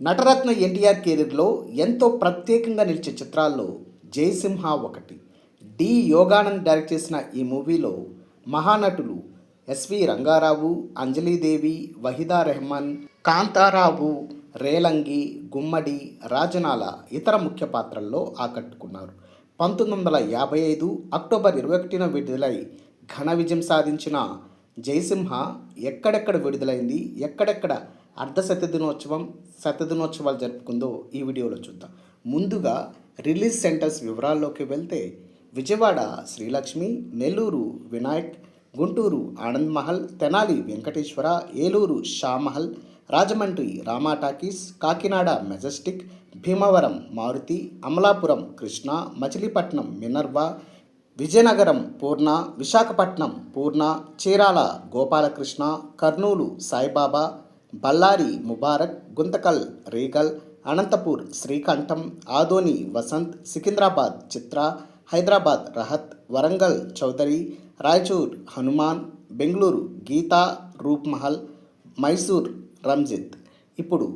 నటరత్న ఎన్టీఆర్ కెరీర్లో ఎంతో ప్రత్యేకంగా నిలిచే చిత్రాల్లో జయసింహ ఒకటి డి. యోగానంద్ డైరెక్ట్ చేసిన ఈ మూవీలో మహానటులు ఎస్వి రంగారావు అంజలీదేవి వహీదా రెహమాన్ కాంతారావు రేలంగి గుమ్మడి రాజనాల ఇతర ముఖ్య పాత్రల్లో ఆకట్టుకున్నారు. పంతొమ్మిది వందల యాభై ఐదు అక్టోబర్ ఇరవై ఒకటిన విడుదలై ఘన విజయం సాధించిన జయసింహ ఎక్కడెక్కడ విడుదలైంది ఎక్కడెక్కడ అర్ధ శత శతదినోత్సవాలు జరుపుకుందో ఈ వీడియోలో చూద్దాం. ముందుగా రిలీజ్ సెంటర్స్ వివరాల్లోకి వెళ్తే Vijayawada Srilakshmi Nellore Vinayak Guntur Anand Mahal Tenali Venkateswara Eluru Shamahal Rajahmundry Rama talkies Kakinada majestic Bhimavaram Maruthi Amalapuram Krishna Machilipatnam Minerva Vizianagaram Poorna Visakhapatnam Poorna Chirala Gopalakrishna Kurnool Saibaba Bellary Mubarak Guntakal regal Anantapur Srikantam Adoni Vasanth Secunderabad Chitra Hyderabad Rahat Warangal Chowdary Raichur Hanuman Bengaluru Geetha Roopmahal Mysore Ranjith. ఇప్పుడు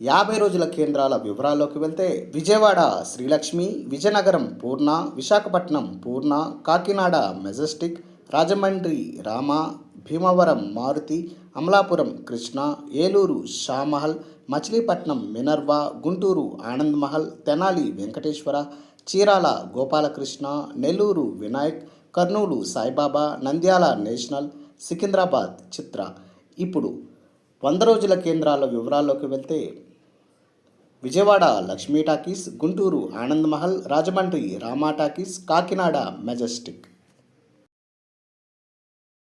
యాభై రోజుల కేంద్రాల వివరాల్లోకి వెళ్తే Vijayawada Srilakshmi Vizianagaram Poorna Visakhapatnam Poorna Kakinada majestic Rajahmundry Rama Bhimavaram Maruthi Amalapuram Krishna Eluru Shamahal Machilipatnam Minerva Guntur Anand Mahal Tenali Venkateswara Chirala Gopalakrishna Nellore Vinayak Kurnool Saibaba Nandyal national Secunderabad Chitra. ఇప్పుడు వంద రోజుల కేంద్రాల వివరాల్లోకి వెళ్తే Vijayawada Lakshmi talkies Guntur Anand Mahal Rajahmundry Rama talkies Kakinada majestic.